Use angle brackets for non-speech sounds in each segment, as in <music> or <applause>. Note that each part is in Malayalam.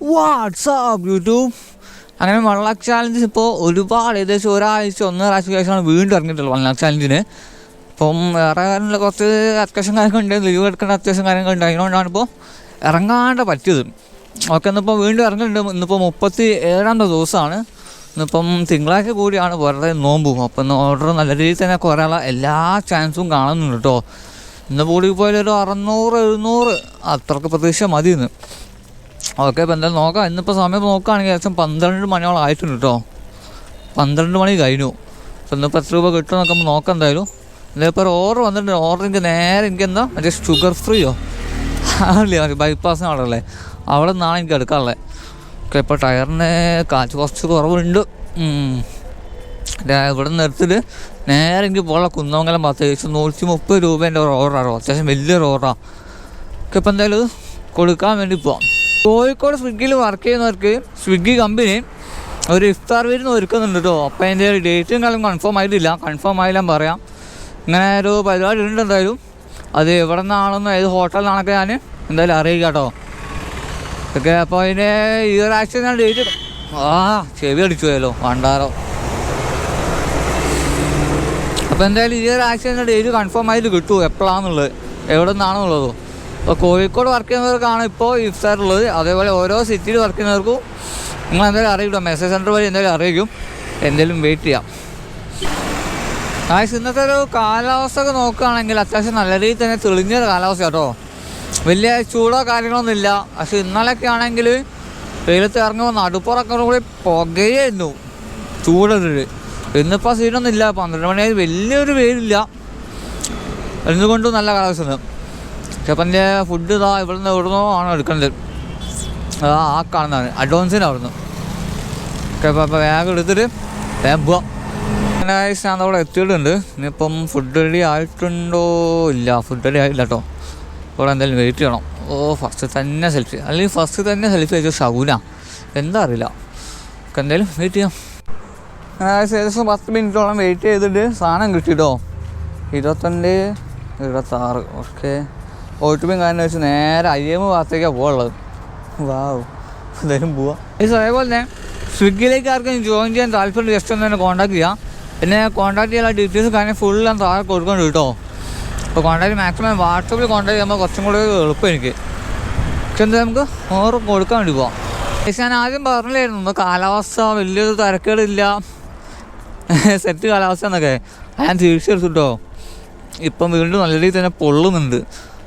വാട്സാപ്പ് യൂട്യൂബ് അങ്ങനെ വൺ ലാക്ക് ചാലഞ്ച് ഇപ്പോൾ ഒരുപാട് ഏകദേശം ഒരാഴ്ച ഒന്നര ആഴ്ച ശേഷമാണ് വീണ്ടും ഇറങ്ങിയിട്ടുള്ളത് വൺ ലാക്ക് ചാലഞ്ചിന് അപ്പം വേറെ കാര്യങ്ങളിൽ കുറച്ച് അത്യാവശ്യം കാര്യങ്ങൾ ഉണ്ട് ലീവ് എടുക്കേണ്ട അത്യാവശ്യം കാര്യങ്ങൾ ഉണ്ട് അതിനുകൊണ്ടാണ് ഇപ്പോൾ ഇറങ്ങാണ്ട് പറ്റിയത്. ഓക്കെ ഇന്നിപ്പോൾ വീണ്ടും ഇറങ്ങുന്നുണ്ട്. ഇന്നിപ്പോൾ മുപ്പത്തി ഏഴാമത്തെ ദിവസമാണ് ഇന്നിപ്പം തിങ്കളാഴ്ച കൂടിയാണ് വെറുതെ നോമ്പും. അപ്പം ഇന്ന് ഓർഡർ നല്ല രീതിയിൽ തന്നെ കുറയാനുള്ള എല്ലാ ചാൻസും കാണുന്നുണ്ട് കേട്ടോ ഇന്ന് കൂടി പോയാലൊരു അറുന്നൂറ് എഴുന്നൂറ്. അത്രയ്ക്ക് പ്രതീക്ഷ മതി ഇന്ന് ഓക്കെ ഇപ്പം എന്തായാലും നോക്കാം. ഇന്നിപ്പോൾ സമയം നോക്കുകയാണെങ്കിൽ ഏകദേശം പന്ത്രണ്ട് മണിയോളം ആയിട്ടുണ്ട് കേട്ടോ. പന്ത്രണ്ട് മണി കഴിഞ്ഞു. അപ്പോൾ ഇന്നിപ്പോൾ എത്ര രൂപ കിട്ടും എന്നൊക്കെ നോക്കാം എന്തായാലും. എന്തായാലും ഇപ്പോൾ ഓർഡർ വന്നിട്ടുണ്ട്. ഓർഡർ എനിക്ക് നേരെ എനിക്ക് എന്താ? മറ്റേ ഷുഗർ ഫ്രീയോ അല്ലേ മറ്റേ ബൈപ്പാസിന് അവിടെ അല്ലേ? അവിടെ നിന്നാണ് എനിക്ക് എടുക്കാനുള്ളത് ഓക്കെ ഇപ്പോൾ ടയറിന് കാറ്റ് കുറച്ച് കുറവുണ്ട്. ഇവിടെ നിന്ന് എടുത്തിട്ട് നേരെ എനിക്ക് പോകാനുള്ള കുന്നമംഗലം ഭാഗത്ത് ഏകദേശം നൂറ്റി മുപ്പത് രൂപേന്റെ ഒരു ഓർഡറാണ് അത്യാവശ്യം വലിയൊരു ഓർഡറാണ് ഓക്കെ ഇപ്പോൾ എന്തായാലും കൊടുക്കാൻ വേണ്ടി പോവാം. കോഴിക്കോട് സ്വിഗ്ഗിയിൽ വർക്ക് ചെയ്യുന്നവർക്ക് സ്വിഗ്ഗി കമ്പനി ഒരു ഇഫ്താർ വിരുന്ന് ഒരുക്കുന്നുണ്ട് കേട്ടോ അപ്പോൾ അതിന്റെ ഡേറ്റും കാലം കൺഫേം ആയിട്ടില്ല. കൺഫേം ആയില്ല പറയാം. ഇങ്ങനെ ഒരു പരിപാടി ഉണ്ട് എന്തായാലും. അത് എവിടെ നിന്നാണെന്നോ ഏത് ഹോട്ടലിലാണൊക്കെ ഞാൻ എന്തായാലും അറിയിക്കാം കേട്ടോ ഓക്കെ അപ്പോൾ അതിന് ഈ ഒരാഴ്ച ഞാൻ ഡേറ്റ് ആ ചെവി അടിച്ചു പോയല്ലോ വണ്ടാറോ അപ്പോൾ എന്തായാലും ഈ ഒരാഴ്ച ഡേറ്റ് കൺഫേം ആയിട്ട് കിട്ടുമോ എപ്പോഴാണെന്നുള്ളത് എവിടെ നിന്നാണെന്നുള്ളതോ. അപ്പോൾ കോഴിക്കോട് വർക്ക് ചെയ്യുന്നവർക്കാണ് ഇപ്പോൾ ഇഫ്താർ ഉള്ളത്. അതേപോലെ ഓരോ സിറ്റിയിൽ വർക്ക് ചെയ്യുന്നവർക്കും നിങ്ങൾ എന്തായാലും അറിയിക്കും മെസ്സേജ് സെന്റർ വഴി എന്തായാലും അറിയിക്കും. എന്തെങ്കിലും വെയിറ്റ് ചെയ്യാം. ആഴ്ച ഇന്നത്തെ ഒരു കാലാവസ്ഥ ഒക്കെ നോക്കുകയാണെങ്കിൽ അത്യാവശ്യം നല്ല രീതിയിൽ തന്നെ തെളിഞ്ഞ കാലാവസ്ഥ കേട്ടോ. വലിയ ചൂടോ കാര്യങ്ങളൊന്നും ഇല്ല. പക്ഷെ ഇന്നലെയൊക്കെ ആണെങ്കിൽ വെയിലത്ത് ഇറങ്ങുമ്പോൾ നടുപ്പുറൊക്കെ കൂടി പുകയായിരുന്നു. ചൂടൊരു. ഇന്നിപ്പോൾ സീനൊന്നും ഇല്ല. പന്ത്രണ്ട് മണിയായി വലിയൊരു വെയിലില്ല. എന്തുകൊണ്ടും നല്ല കാലാവസ്ഥ അപ്പം എന്റെ ഫുഡ് ഇതാ ഇവിടെ നിന്ന് എവിടുന്നോ ആണ് എടുക്കേണ്ടത്. അതാ ആ കാണുന്നതാണ് അഡ്വാൻസിന് അവിടുന്ന്. അപ്പോൾ അപ്പോൾ വേഗം എടുത്തിട്ട് വേഗം പോവാം. ഞാൻ അവിടെ എത്തിയിട്ടുണ്ട്. ഇനിയിപ്പം ഫുഡ് റെഡി ആയിട്ടുണ്ടോ ഇല്ല. ഫുഡ് റെഡി ആയില്ല കേട്ടോ. ഇവിടെ എന്തായാലും വെയിറ്റ് ചെയ്യണം. ഓ ഫസ്റ്റ് തന്നെ സെൽഫി അല്ലെങ്കിൽ ഫസ്റ്റ് തന്നെ സെൽഫി അയച്ചു ഷൗന. എന്താ അറിയില്ല. എന്തായാലും വെയിറ്റ് ചെയ്യാം. ഏകദേശം പത്ത് മിനിറ്റോളം വെയിറ്റ് ചെയ്തിട്ട് സാധനം കിട്ടിയിട്ടോ ഇരുപത്തിരണ്ട് ഇരുപത്താറ്. ഓക്കെ. ഒ കാരണം വെച്ച് നേരെ എം ഭാഗത്തേക്കാണ് പോകുള്ളത് വാവ്. എന്തായാലും പോവാം. ഈ അതേപോലെ തന്നെ സ്വിഗ്ഗിയിലേക്ക് ആർക്കും ജോയിൻ ചെയ്യാൻ താല്പര്യം ജസ്റ്റ് ഒന്ന് തന്നെ കോൺടാക്ട് ചെയ്യാം. പിന്നെ കോൺടാക്ട് ചെയ്യാൻ ഡീറ്റെയിൽസ് കാര്യം ഫുൾ ഞാൻ താഴെ കൊടുക്കുന്നുണ്ട് കേട്ടോ. അപ്പോൾ കോൺടാക്ട് മാക്സിമം വാട്സപ്പിൽ കോൺടാക്ട് ചെയ്യുമ്പോൾ കുറച്ചും കൂടെ എളുപ്പം എനിക്ക്. പക്ഷെ എന്താ നമുക്ക് ഓറ് കൊടുക്കാൻ വേണ്ടി പോവാം. പക്ഷെ ഞാൻ ആദ്യം പറഞ്ഞില്ലായിരുന്നു നമുക്ക് കാലാവസ്ഥ വലിയൊരു തിരക്കേടില്ല. <laughs> സെറ്റ് കാലാവസ്ഥ എന്നൊക്കെ. ഞാൻ തിരിച്ചെടുത്തു കേട്ടോ. ഇപ്പം വീണ്ടും നല്ല രീതിയിൽ തന്നെ പൊള്ളുന്നുണ്ട്.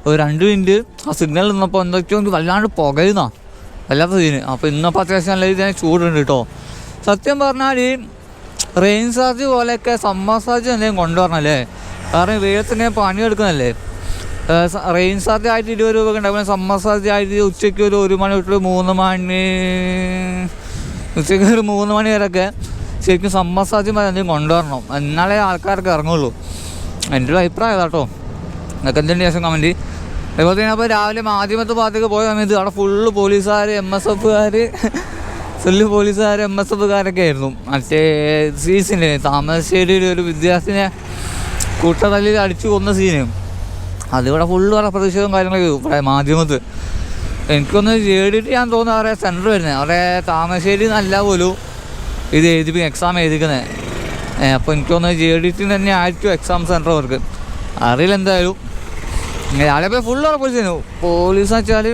ഒരു രണ്ട് മിനിറ്റ് ആ സിഗ്നൽ നിന്നപ്പോൾ എന്തൊക്കെയോ വല്ലാണ്ട് പുകയുന്ന. വല്ലാത്ത സീന് അപ്പോൾ ഇന്നപ്പോൾ അത്യാവശ്യം നല്ല രീതിയിൽ ചൂടുണ്ട് കേട്ടോ സത്യം പറഞ്ഞാൽ റെയിൻ ചാർജ് പോലെയൊക്കെ സമ്മർ ചാർജ് എന്തെങ്കിലും കൊണ്ടുവരണല്ലേ? കാരണം വെയിലത്തിന് പണിയെടുക്കുന്നല്ലേ റെയിൻ ചാർജ് ആയിട്ട് ഇരുപത് രൂപ ഉണ്ടാവും. സമ്മർ ചാർജ് ആയിട്ട് ഉച്ചയ്ക്ക് ഒരു ഒരു മണി തൊട്ട് മൂന്ന് മണി ഉച്ചയ്ക്ക് ഒരു മൂന്ന് മണി വരെയൊക്കെ ശരിക്കും സമ്മർ ചാർജ് എന്തെങ്കിലും കൊണ്ടുവരണം. എന്നാലേ ആൾക്കാർക്ക് ഇറങ്ങുള്ളൂ. എന്റെ ഒരു അഭിപ്രായം കേട്ടോ നിങ്ങൾക്ക് എന്തെങ്കിലും ശേഷം കമന്റ് അതുപോലെ തന്നെ അപ്പോൾ രാവിലെ മാധ്യമത്തെ ഭാഗത്തേക്ക് പോയ സമയത്ത് അവിടെ ഫുള്ള് പോലീസുകാർ എം എസ് എഫുകാർ ഫുള്ള് പോലീസുകാർ എം എസ് എഫുകാരൊക്കെ ആയിരുന്നു. മറ്റേ സീസിന് താമരശ്ശേരിയിൽ ഒരു വിദ്യാർത്ഥിനെ കൂട്ടതല്ലിൽ അടിച്ചു കൊന്ന സീന്. അതിവിടെ ഫുള്ള് വേറെ പ്രതിഷേധവും കാര്യങ്ങളൊക്കെ ഇവിടെ മാധ്യമത്ത്. എനിക്കൊന്ന് ജേടിയിട്ട് ഞാൻ തോന്നുന്നു അവരെ സെന്റർ വരുന്നത് അവരെ താമരശ്ശേരി നല്ല പോലും ഇത് എഴുതി എക്സാം എഴുതിക്കുന്നത് അപ്പോൾ എനിക്കൊന്ന് ടി തന്നെ ആയിരിക്കും എക്സാം സെന്റർ അവർക്ക്. അറിയില്ല എന്തായാലും. അവിടെ ഫുള്ള് അവിടെ പോലീസ് പോലീസ് വെച്ചാൽ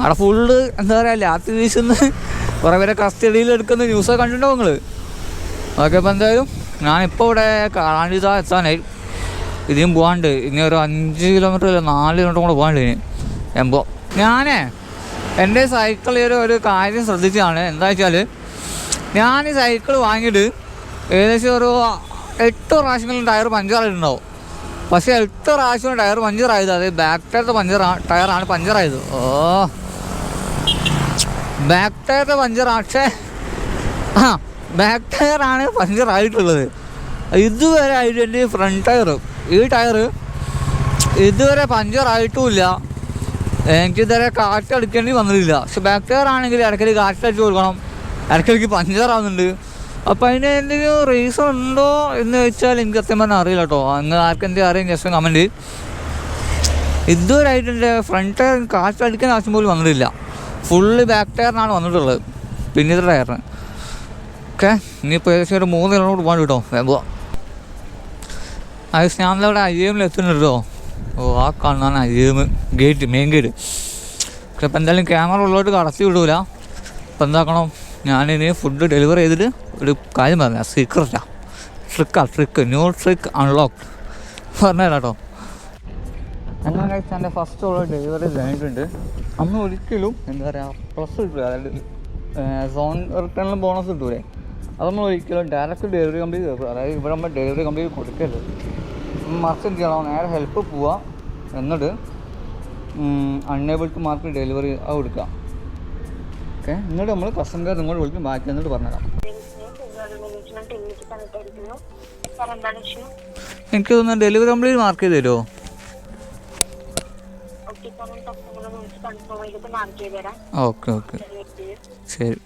അവിടെ ഫുള്ള് എന്താ പറയുക ലാത്തി വീശുന്ന കുറേ പേരെ കസ്റ്റഡിയിൽ എടുക്കുന്ന ന്യൂസൊക്കെ കണ്ടിട്ടുണ്ടോ നിങ്ങൾ അതൊക്കെ അപ്പോൾ എന്തായാലും ഞാനിപ്പോൾ ഇവിടെ കാളാണ്ടിത എത്താനായി. ഇതിനും പോകാണ്ട് ഇനി ഒരു അഞ്ച് കിലോമീറ്റർ അല്ല നാല് കിലോമീറ്റർ കൂടെ പോകാണ്ട് ഇനി. എമ്പോ. ഞാനേ എന്റെ സൈക്കിളിൽ ഒരു ഒരു കാര്യം ശ്രദ്ധിച്ചതാണ് എന്താ വെച്ചാൽ ഞാൻ ഈ സൈക്കിൾ വാങ്ങിയിട്ട് ഏകദേശം ഒരു എട്ട് പ്രാവശ്യങ്ങളും ടയർ പഞ്ചറായിട്ടുണ്ടാവും. പക്ഷേ എട്ട് പ്രാവശ്യം ടയർ പഞ്ചറായത് അത് ബാക്ക് ടയറത്തെ പഞ്ചർ ടയറാണ് പഞ്ചറായത് ഓ ബാക്ക് ടയറത്തെ പഞ്ചർ പക്ഷേ ആ ബാക്ക് ടയറാണ് പഞ്ചറായിട്ടുള്ളത് ഇതുവരെ ആയിട്ട് എന്റെ ഫ്രണ്ട് ടയർ ഈ ടയർ ഇതുവരെ പഞ്ചറായിട്ടുമില്ല എനിക്കിതുവരെ കാറ്റടിക്കേണ്ടി വന്നിട്ടില്ല. പക്ഷെ ബാക്ക് ടയർ ആണെങ്കിൽ ഇടയ്ക്കിടയ്ക്ക് കാറ്റടിച്ച് കൊടുക്കണം. ഇടയ്ക്കിടയ്ക്ക് പഞ്ചറാവുന്നുണ്ട്. അപ്പോൾ അതിന് എന്തെങ്കിലും റീസൺ ഉണ്ടോ എന്ന് ചോദിച്ചാൽ എനിക്ക് സത്യം പറഞ്ഞാൽ അറിയില്ല കേട്ടോ. അങ്ങ് ആർക്കെന്തെങ്കിലും അറിയാം ജസ്റ്റ് കമന്റ് ഇതുവരെയായിട്ട് എന്റെ ഫ്രണ്ട് ടയർ കാറ്റടിക്കാൻ ആവശ്യം പോലും വന്നിട്ടില്ല. ഫുള്ള് ബാക്ക് ടയറിനാണ് വന്നിട്ടുള്ളത്. പിന്നീട് ടയറിന് ഓക്കെ ഇനിയിപ്പോൾ ഏകദേശം ഒരു മൂന്ന് കിലോമീറ്റർ പോകാൻ കേട്ടോ. വേഗം അത് ഞാനിവിടെ ഐ എമ്മിൽ എത്തുന്നുണ്ട് ഓ ആ കാണാൻ എം ഗേറ്റ് മെയിൻ ഗേറ്റ് പക്ഷെ ഇപ്പം എന്തായാലും ക്യാമറ ഉള്ളോട്ട് കടത്തി വിടൂല. അപ്പം എന്താക്കണം? ഞാനിനി ഫുഡ് ഡെലിവർ ചെയ്തിട്ട് ഒരു കാര്യം പറഞ്ഞ സീക്രട്ടാണ് ട്രിക്കാണ് ട്രിക്ക് ന്യൂ ട്രിക്ക് അൺലോക്ക് പറഞ്ഞുതരാം കേട്ടോ. അങ്ങനെ കഴിച്ചാൽ എന്റെ ഫസ്റ്റ് ഓർഡർ ഡെലിവറി കഴിഞ്ഞിട്ടുണ്ട്. അന്ന് ഒരിക്കലും എന്താ പറയുക പ്ലസ് കിട്ടില്ല അതായത് സോൺ റിട്ടേണിൽ ബോണസ് കിട്ടൂലേ. അത് നമ്മൾ ഒരിക്കലും ഡയറക്റ്റ് ഡെലിവറി കമ്പനി അതായത് ഇവിടെ നമ്മൾ ഡെലിവറി കമ്പനി കൊടുക്കരുത്. മറിച്ച് ചെയ്യണം നേരെ ഹെൽപ്പ് പോവുക എന്നിട്ട് അൺഎബിൾ ടു മാർക്ക് ഡെലിവറി അത് കൊടുക്കുക ഓക്കെ. എന്നിട്ട് നമ്മൾ കസ്റ്റമർ നിങ്ങളോട് വിളിക്കും ബാക്കി എന്നിട്ട് പറഞ്ഞുതരാം. എനിക്ക് തോന്നുന്നു ഡെലിവറി കംപ്ലീറ്റ് മാർക്ക് ചെയ്ത് തരുമോ ഓക്കെ ഓക്കെ. ശരി.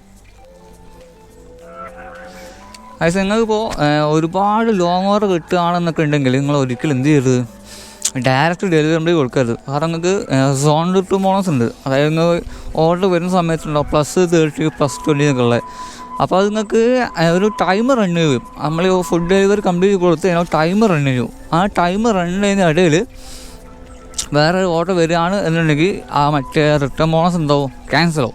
അത് നിങ്ങൾക്കിപ്പോൾ ഒരുപാട് ലോങ് ഓവർ കിട്ടുകയാണെന്നൊക്കെ ഉണ്ടെങ്കിൽ നിങ്ങൾ ഒരിക്കലും എന്ത് ചെയ്യരുത്? ഡയറക്റ്റ് ഡെലിവറി കൊടുക്കരുത്. കാരണം നിങ്ങൾക്ക് സോൺ ടു ബോണസ് ഉണ്ട്. അതായത് നിങ്ങൾ ഓർഡർ വരുന്ന സമയത്തുണ്ടോ? പ്ലസ് തേർട്ടി പ്ലസ് ട്വന്റി എന്നൊക്കെ ഉള്ളത്. അപ്പോൾ അത് നിങ്ങൾക്ക് ഒരു ടൈമർ റൺ ചെയ്യും. നമ്മൾ ഫുഡ് ഡെലിവറി കംപ്ലീറ്റ് കൊടുത്ത് കഴിഞ്ഞാൽ ടൈമർ റൺ ചെയ്യും. ആ ടൈമർ റൺ ചെയ്യുന്ന ഇടയിൽ വേറെ ഓർഡർ വരികയാണ് എന്നുണ്ടെങ്കിൽ ആ മറ്റേ റിട്ടേൺ ബോണസ് എന്താവും? ക്യാൻസലോ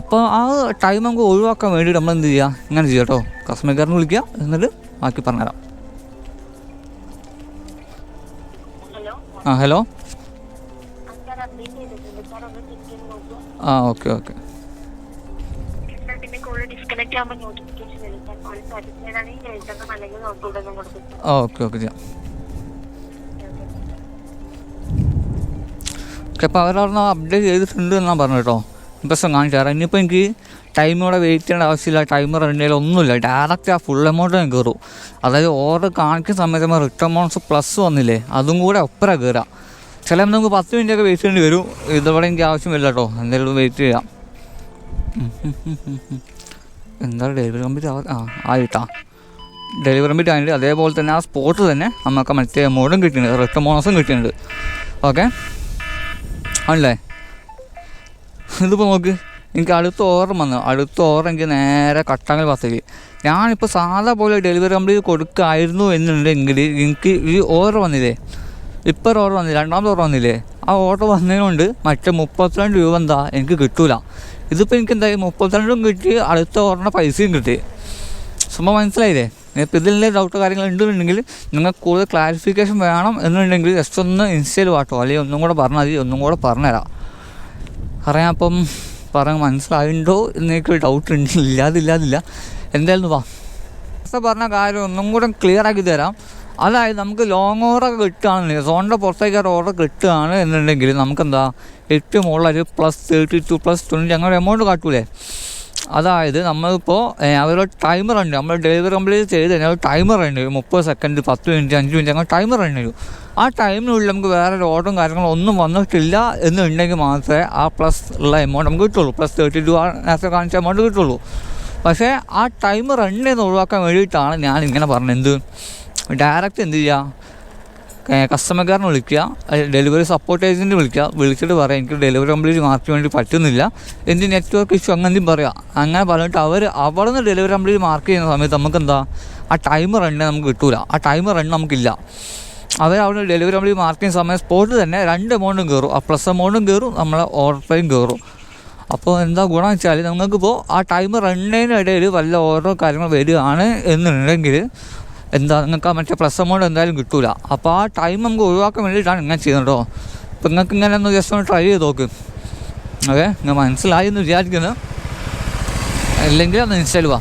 അപ്പോൾ ആ ടൈം നമുക്ക് ഒഴിവാക്കാൻ വേണ്ടിയിട്ട് നമ്മൾ എന്ത് ചെയ്യുക? ഇങ്ങനെ ചെയ്യാം കേട്ടോ. കസ്റ്റമർ കെയറിന് വിളിക്കുക. എന്നിട്ട് ബാക്കി പറഞ്ഞുതരാം ഹലോ ആ ഹലോ സാർ അപ്ഡേറ്റ് ചെയ്തിട്ടുണ്ട് സാർ ഒന്ന് ചെക്ക് ചെയ്ത് നോക്കൂ ആ ഓക്കെ ഓക്കെ സാർ പിന്നെ കോൾ ഡിസ്കണക്ട് ആകുമ്പോൾ നോട്ടിഫിക്കേഷൻ വരും സാർ കോൾ സാറ്റിസ്ഫൈഡ് ആണെങ്കിൽ എഴുതണം ഹലോ? ആ ഓക്കെ ആ ഓക്കെ ഓക്കെ ചെയ്യാം. ഓക്കെ അപ്പോൾ അവരവിടുന്ന് അപ്ഡേറ്റ് ചെയ്തിട്ടുണ്ട് എന്നാണ് പറഞ്ഞു കേട്ടോ. ഇപ്പം കാണിച്ചു തരാം. ഇനിയിപ്പോൾ എനിക്ക് ടൈമോടെ വെയിറ്റ് ചെയ്യേണ്ട ആവശ്യമില്ല. ടൈമർ എണ്ണയിൽ ഒന്നുമില്ല. ഡയറക്റ്റ് ആ ഫുൾ എമൗണ്ട് ഞാൻ കയറും അതായത് ഓർഡർ കാണിക്കുന്ന സമയത്ത് നമ്മൾ റിട്ടേൺ ബോണസ് പ്ലസ് വന്നില്ലേ അതും കൂടെ ഒപ്പര കയറാം ചിലപ്പോൾ നമുക്ക് പത്ത് മിനിറ്റ് ഒക്കെ വെയിറ്റ് ചെയ്യേണ്ടി വരും. ഇതോടെ എനിക്ക് ആവശ്യമില്ല കേട്ടോ എന്തെങ്കിലും വെയിറ്റ് ചെയ്യാം. എന്താ ഡെലിവറി കമ്പനി ആ ആയിട്ടാ. ഡെലിവറി കമ്പനി ആയിട്ട് അതേപോലെ തന്നെ ആ സ്പോട്ട് തന്നെ നമുക്ക് മറ്റേ എമൗണ്ടും കിട്ടിയിട്ടുണ്ട്. റിട്ടേൺ ബോണസും കിട്ടിയിട്ടുണ്ട്. ഓക്കെ ആണല്ലേ? ഇതിപ്പോൾ നോക്ക് എനിക്ക് അടുത്ത ഓർഡർ വന്നു. അടുത്ത ഓർഡർ എനിക്ക് നേരെ കട്ടങ്ങൾ പത്തേക്ക് ഞാനിപ്പോൾ സാധാ പോലെ ഡെലിവറി കമ്പനി കൊടുക്കായിരുന്നു എന്നുണ്ടെങ്കിൽ എനിക്ക് ഈ ഓർഡർ വന്നില്ലേ? ഇപ്പോൾ ഒരു ഓർഡർ വന്നില്ല? രണ്ടാമത്തെ ഓർഡർ വന്നില്ലേ? ആ ഓർഡർ വന്നതുകൊണ്ട് മറ്റേ മുപ്പത്തിരണ്ട് രൂപ എന്താ എനിക്ക് കിട്ടൂല. ഇതിപ്പോൾ എനിക്ക് എന്തായി? മുപ്പത്തിരണ്ടും കിട്ടി അടുത്ത ഓർഡറിന്റെ പൈസയും കിട്ടി. സംഭവം മനസ്സിലായില്ലേ? ഇപ്പോൾ ഇതിലെ ഡൗട്ട് കാര്യങ്ങൾ ഉണ്ടെന്നുണ്ടെങ്കിൽ നിങ്ങൾക്ക് കൂടുതൽ ക്ലാരിഫിക്കേഷൻ വേണം എന്നുണ്ടെങ്കിൽ ജസ്റ്റ് ഒന്ന് ഇൻസ്റ്റയിൽ വാട്ടോ അല്ലെങ്കിൽ ഒന്നും കൂടെ പറഞ്ഞാൽ മതി ഒന്നും കൂടെ പറഞ്ഞുതരാം. അറിയാം അപ്പം പറയാൻ മനസ്സിലായിട്ടുണ്ടോ എന്നൊക്കെ ഡൗട്ട് ഉണ്ട്. ഇല്ലാതില്ലാതില്ല എന്തായാലും വാ. പറഞ്ഞ കാര്യം ഒന്നും കൂടെ ക്ലിയർ ആക്കി തരാം. അതായത് നമുക്ക് ലോങ് ഓവറൊക്കെ കിട്ടുകയാണെങ്കിൽ സോണിന്റെ പുറത്തേക്ക് ഒരു ഓർഡർ കിട്ടുകയാണ് എന്നുണ്ടെങ്കിൽ നമുക്കെന്താ? ഏറ്റവും മുകളിൽ plus thirty two plus twenty അങ്ങനെ എമൗണ്ട് കാട്ടൂലേ? അതായത് നമ്മളിപ്പോൾ അവരുടെ ടൈമർ ഉണ്ട്. നമ്മൾ ഡെലിവറി കംപ്ലീറ്റ് ചെയ്ത് കഴിഞ്ഞാൽ ടൈമർ ഉണ്ട്. ഒരു മുപ്പത് സെക്കൻഡ് പത്ത് മിനിറ്റ് അഞ്ച് മിനിറ്റ് അങ്ങനെ ടൈമർ ഉണ്ട്. വരും ആ ടൈമിനുള്ളിൽ നമുക്ക് വേറെ ഒരു ഓർഡറും കാര്യങ്ങളും ഒന്നും വന്നിട്ടില്ല എന്നുണ്ടെങ്കിൽ മാത്രമേ ആ പ്ലസ് ഉള്ള എമൗണ്ട് നമുക്ക് കിട്ടുള്ളൂ. പ്ലസ് തേർട്ടി ടു നേരത്തെ കാണിച്ച എമൗണ്ട് കിട്ടുള്ളൂ. പക്ഷേ ആ ടൈം ചെയ്ത് ഒഴിവാക്കാൻ വേണ്ടിയിട്ടാണ് ഞാൻ ഇങ്ങനെ പറഞ്ഞത്. എന്ത്? ഡയറക്റ്റ് എന്ത് ചെയ്യുക കസ്റ്റമർ കെയറിന് വിളിക്കുക ഡെലിവറി സപ്പോർട്ട് ഏജന്റ് വിളിക്കുക. വിളിച്ചിട്ട് പറയാം എനിക്ക് ഡെലിവറി കംപ്ലീറ്റ് മാർക്ക് വേണ്ടി പറ്റുന്നില്ല. എന്ത് നെറ്റ്വർക്ക് ഇഷ്യൂ അങ്ങനെ പറയാം. അങ്ങനെ പറഞ്ഞിട്ട് അവർ അവിടെ നിന്ന് ഡെലിവറി കംപ്ലീറ്റ് മാർക്ക് ചെയ്യുന്ന സമയത്ത് നമുക്ക് എന്താ ആ ടൈം റണ്ണ് നമുക്ക് കിട്ടൂല. ആ ടൈം റണ്ണ് നമുക്കില്ല. അവർ അവിടെ ഡെലിവറി കംപ്ലീറ്റ് മാർക്ക് ചെയ്യുന്ന സമയം സ്പോട്ട് തന്നെ രണ്ട് എമൗണ്ടും കയറും ആ പ്ലസ് എമൗണ്ടും കയറും നമ്മളെ ഓർഡർ പേയും കയറും അപ്പോൾ എന്താ ഗുണം വെച്ചാൽ നിങ്ങൾക്കിപ്പോൾ ആ ടൈം റണ്ണിനിടയിൽ വല്ല ഓരോ കാര്യങ്ങൾ വരികയാണ് എന്നുണ്ടെങ്കിൽ എന്താ നിങ്ങൾക്ക് മറ്റേ പ്ലസ് എമൗണ്ട് എന്തായാലും കിട്ടൂല. അപ്പോൾ ആ ടൈം നമുക്ക് ഒഴിവാക്കാൻ വേണ്ടിയിട്ടാണ് ഇങ്ങനെ ചെയ്യുന്നത് കേട്ടോ അപ്പോൾ നിങ്ങൾക്ക് ഇങ്ങനെ ഒന്ന് ജസ്റ്റ് ഒന്ന് ട്രൈ ചെയ്ത് നോക്ക്. ഓക്കെ നിങ്ങൾ മനസ്സിലായി എന്ന് വിചാരിക്കുന്നു. അല്ലെങ്കിൽ ഒന്ന് ഇൻസ്റ്റാൾ വാ.